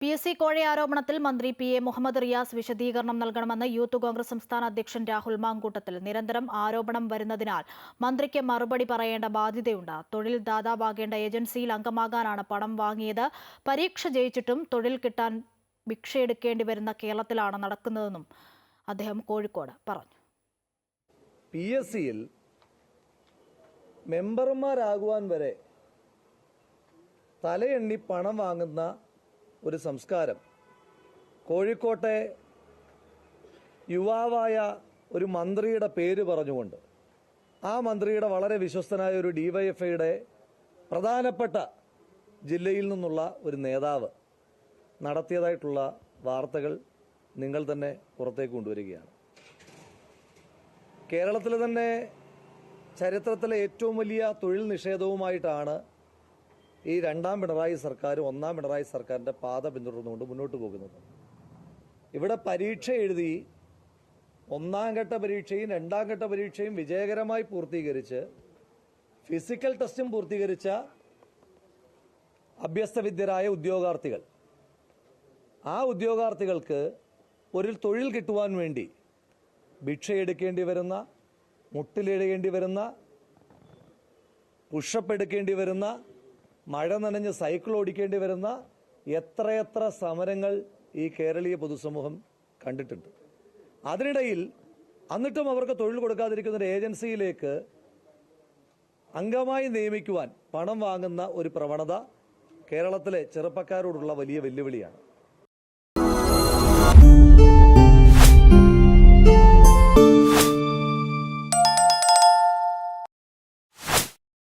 P S C കോഴ ആരോപണത്തിൽ മന്ത്രി പി എ മുഹമ്മദ് റിയാസ് വിശദീകരണം നൽകണമെന്ന് യൂത്ത് കോൺഗ്രസ് സംസ്ഥാന അധ്യക്ഷൻ രാഹുൽ മാങ്കൂട്ടത്തിൽ നിരന്തരം ആരോപണം വരുന്നതിനാൽ മന്ത്രിക്ക് മറുപടി പറയേണ്ട ബാധ്യതയുണ്ട്. തൊഴിൽ ദാതാവാകേണ്ട ഏജൻസിയിൽ അംഗമാകാനാണ് പണം വാങ്ങിയത്. പരീക്ഷ ജയിച്ചിട്ടും തൊഴിൽ കിട്ടാൻ ഭിക്ഷയെടുക്കേണ്ടി വരുന്ന കേരളത്തിലാണ് നടക്കുന്നതെന്നും അദ്ദേഹം കോഴിക്കോട് പറഞ്ഞു. പി എസ് സിയിൽ മെമ്പർമാരാകുവാൻ വരെ തലയെണ്ണി പണം വാങ്ങുന്ന ഒരു സംസ്കാരം. കോഴിക്കോട്ടെ യുവാവായ ഒരു മന്ത്രിയുടെ പേര് പറഞ്ഞുകൊണ്ട് ആ മന്ത്രിയുടെ വളരെ വിശ്വസ്തനായ ഒരു ഡിവൈഎഫ്ഐയുടെ പ്രധാനപ്പെട്ട ജില്ലയിൽ നിന്നുള്ള ഒരു നേതാവ് നടത്തിയതായിട്ടുള്ള വാർത്തകൾ നിങ്ങൾ തന്നെ പുറത്തേക്ക് കൊണ്ടുവരികയാണ്. കേരളത്തിലെ തന്നെ ചരിത്രത്തിലെ ഏറ്റവും വലിയ തൊഴിൽ നിഷേധവുമായിട്ടാണ് ഈ രണ്ടാം പിണറായി സർക്കാർ ഒന്നാം പിണറായി സർക്കാരിന്റെ പാത പിന്തുടർന്നുകൊണ്ട് മുന്നോട്ട് പോകുന്നത്. ഇവിടെ പരീക്ഷ എഴുതി ഒന്നാം ഘട്ട പരീക്ഷയും രണ്ടാം ഘട്ട പരീക്ഷയും വിജയകരമായി പൂർത്തീകരിച്ച് ഫിസിക്കൽ ടെസ്റ്റും പൂർത്തീകരിച്ച അഭ്യസ്തവിദ്യരായ ഉദ്യോഗാർത്ഥികൾ. ആ ഉദ്യോഗാർത്ഥികൾക്ക് ഒരു തൊഴിൽ കിട്ടുവാൻ വേണ്ടി ഭിക്ഷയെടുക്കേണ്ടി വരുന്ന മുട്ടിലിടേണ്ടി വരുന്ന പുഷപ്പ് എടുക്കേണ്ടി വരുന്ന മഴ നനഞ്ഞ് സൈക്കിൾ ഓടിക്കേണ്ടി വരുന്ന എത്രയെത്ര സമരങ്ങൾ ഈ കേരളീയ പൊതുസമൂഹം കണ്ടിട്ടുണ്ട്. അതിനിടയിൽ എന്നിട്ടും അവർക്ക് തൊഴിൽ കൊടുക്കാതിരിക്കുന്ന ഒരു ഏജൻസിയിലേക്ക് അംഗമായി നിയമിക്കുവാൻ പണം വാങ്ങുന്ന ഒരു പ്രവണത കേരളത്തിലെ ചെറുപ്പക്കാരോടുള്ള വലിയ വെല്ലുവിളിയാണ്.